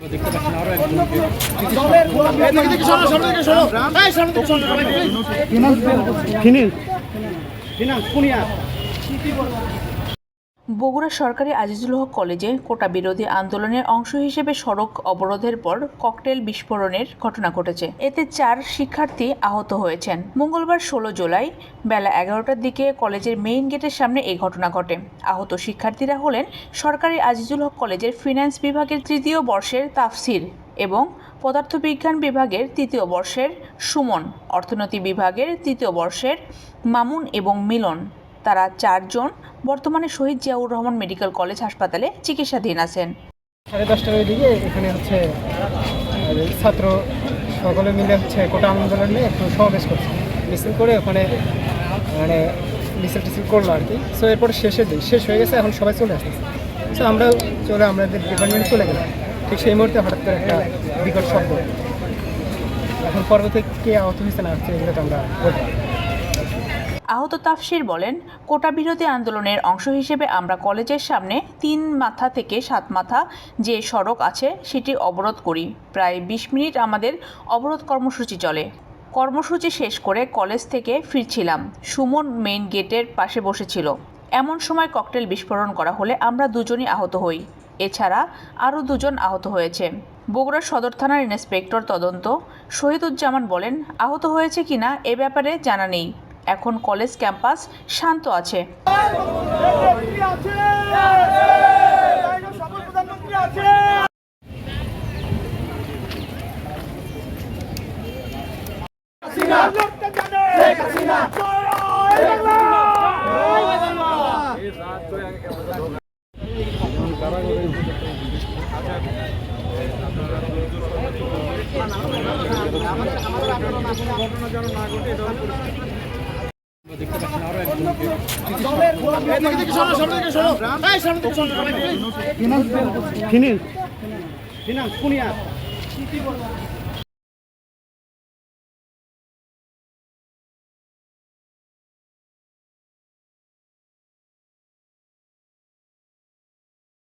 পাচ্ছেন আরও একজনকে বগুড়া সরকারি আজিজুল হক কলেজে কোটা বিরোধী আন্দোলনের অংশ হিসেবে সড়ক অবরোধের পর ককটেল বিস্ফোরণের ঘটনা ঘটেছে। এতে চার শিক্ষার্থী আহত হয়েছেন। মঙ্গলবার ষোলো জুলাই বেলা এগারোটার দিকে কলেজের মেইন গেটের সামনে এই ঘটনা ঘটে। আহত শিক্ষার্থীরা হলেন সরকারি আজিজুল হক কলেজের ফিন্যান্স বিভাগের তৃতীয় বর্ষের তাফসির এবং পদার্থবিজ্ঞান বিভাগের তৃতীয় বর্ষের সুমন, অর্থনীতি বিভাগের তৃতীয় বর্ষের মামুন এবং মিলন। তারা চারজন। বর্তমানে শহীদ জিয়াউর রহমান মেডিকেল কলেজ হাসপাতালে চিকিৎসাধীন আছেন। সাড়ে দশটার ওই দিকে এখানে হচ্ছে ছাত্র সকলে মিলে হচ্ছে কোটা আন্দোলন নিয়ে একটু সমাবেশ করছে। মিছিল করে ওখানে মানে মিছিল টিছিল করল আর কি। সো এরপর শেষের দিক শেষ হয়ে গেছে, এখন সবাই চলে আসতেছে সো আমরা চলে, আমাদের ডিপার্টমেন্টে চলে গেলাম। ঠিক সেই মুহূর্তে হঠাৎ করে একটা বিকট শব্দ। এখন পরবর্তী কে আহত হয়েছে না হচ্ছে, এগুলো তো আমরা বলতে। আহত তাফসির বলেন, কোটা বিরোধী আন্দোলনের অংশ হিসেবে আমরা কলেজের সামনে তিন মাথা থেকে সাত মাথা যে সড়ক আছে সেটি অবরোধ করি। প্রায় বিশ মিনিট আমাদের অবরোধ কর্মসূচি চলে। কর্মসূচি শেষ করে কলেজ থেকে ফিরছিলাম। সুমন মেইন গেটের পাশে বসেছিল। এমন সময় ককটেল বিস্ফোরণ করা হলে আমরা দুজনই আহত হই। এছাড়া আরও দুজন আহত হয়েছে। বগুড়া সদর থানার ইন্সপেক্টর তদন্ত। শহীদুজ্জামান বলেন, আহত হয়েছে কিনা এ ব্যাপারে জানা নেই। এখন কলেজ ক্যাম্পাস শান্ত আছে। দেখতে পাচ্ছেন আরও একজনকে ফিনান্স কোনিয়া